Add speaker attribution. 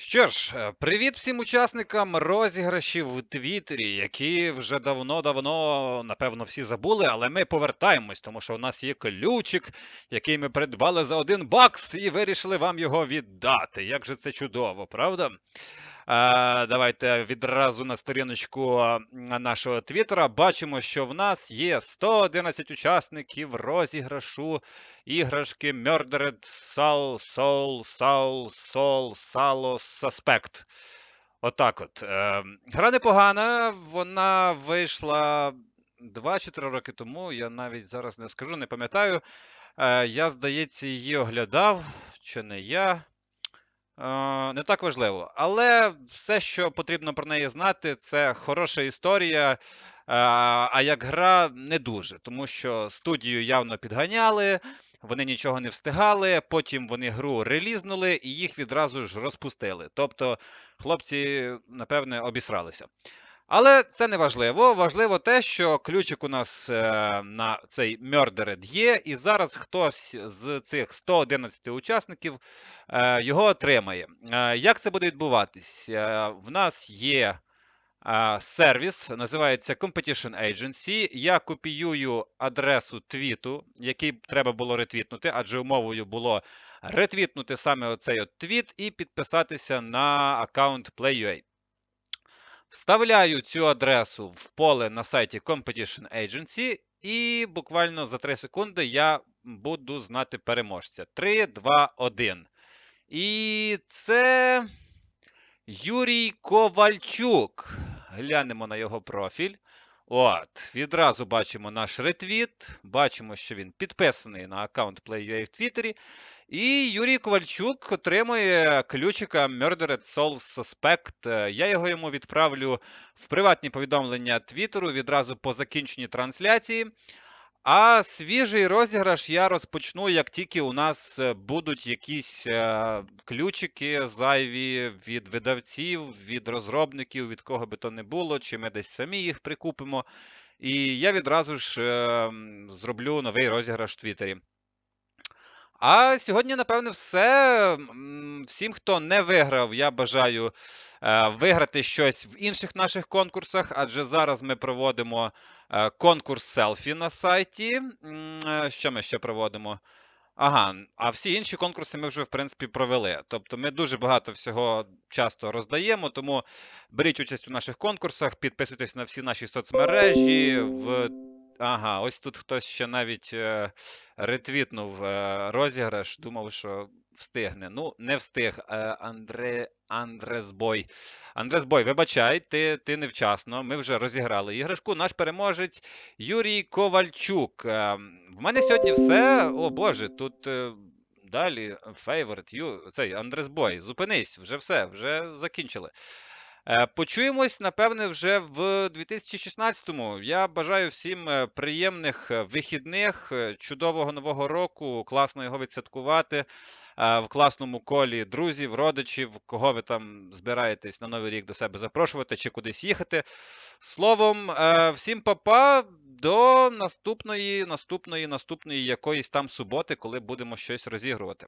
Speaker 1: Що ж, е, привіт всім учасникам розіграшів в Твіттері, які вже давно-давно, напевно, всі забули, але ми повертаємось, тому що у нас є ключик, який ми придбали за один бакс і вирішили вам його віддати. Як же це чудово, правда? Давайте відразу на сторіночку нашого Твіттера бачимо, що в нас є 111 учасників розіграшу іграшки Murdered Soul, Soul, Soul, Soul, Salo, Suspect. Отак от. Е, Гра непогана, вона вийшла 2 чи 3 роки тому. Я навіть зараз не скажу, не пам'ятаю. Е, Я, здається, її оглядав, чи не я. Е, Не так важливо. Але все, що потрібно про неї знати, це хороша історія. е, А як гра не дуже, тому що студію явно підганяли, вони нічого не встигали. Потім вони гру релізнули і їх відразу ж розпустили. Тобто хлопці, напевне, обісралися. Але це не важливо. Важливо те, що ключик у нас е, на цей Murdered є, і зараз хтось з цих 111 учасників е, його отримає. Е, як це буде відбуватись? В нас є сервіс, називається Competition Agency. Я копіюю адресу твіту, який треба було ретвітнути, адже умовою було ретвітнути саме оцей от твіт і підписатися на аккаунт Play.ua. Вставляю цю адресу в поле на сайті Competition Agency, і буквально за 3 секунди я буду знати переможця. 3, 2, 1. І це Юрій Ковальчук. Глянемо на його профіль. От, відразу бачимо наш ретвіт, бачимо, що він підписаний на аккаунт Play.ua в Твіттері. І Юрій Ковальчук отримує ключика Murdered Soul Suspect. Я його йому відправлю в приватні повідомлення Твіттеру відразу по закінченні трансляції. А свіжий розіграш я розпочну, як тільки у нас е, будуть якісь е, ключики зайві від видавців, від розробників, від кого би то не було, чи ми десь самі їх прикупимо. І я відразу ж е, зроблю новий розіграш в Твіттері. А сьогодні, напевне, все. Всім, хто не виграв, я бажаю е, виграти щось в інших наших конкурсах, адже зараз ми проводимо е, конкурс селфі на сайті. Е, Що ми ще проводимо? Ага, а всі інші конкурси ми вже, в принципі, провели. Тобто ми дуже багато всього часто роздаємо, тому беріть участь у наших конкурсах, підписуйтесь на всі наші соцмережі. В... Ага, ось тут хтось ще навіть е, ретвітнув е, розіграш, думав, що встигне. Ну, не встиг. Е, Андре... Андресбой. Андресбой, вибачай, ти, ти невчасно. Ми вже розіграли іграшку. Наш переможець Юрій Ковальчук. Е, в мене сьогодні все. О Боже, тут е, далі фейворит. Ю... Цей Андресбой. Зупинись, вже все, вже закінчили. Е, Почуємось, напевне, вже в 2016-му. Я бажаю всім е, приємних е, вихідних, чудового нового року, класно його відсвяткувати в класному колі друзів, родичів, кого ви там збираєтесь на новий рік до себе запрошувати чи кудись їхати. Словом, всім папа, до наступної, наступної, наступної якоїсь там суботи, коли будемо щось розігрувати.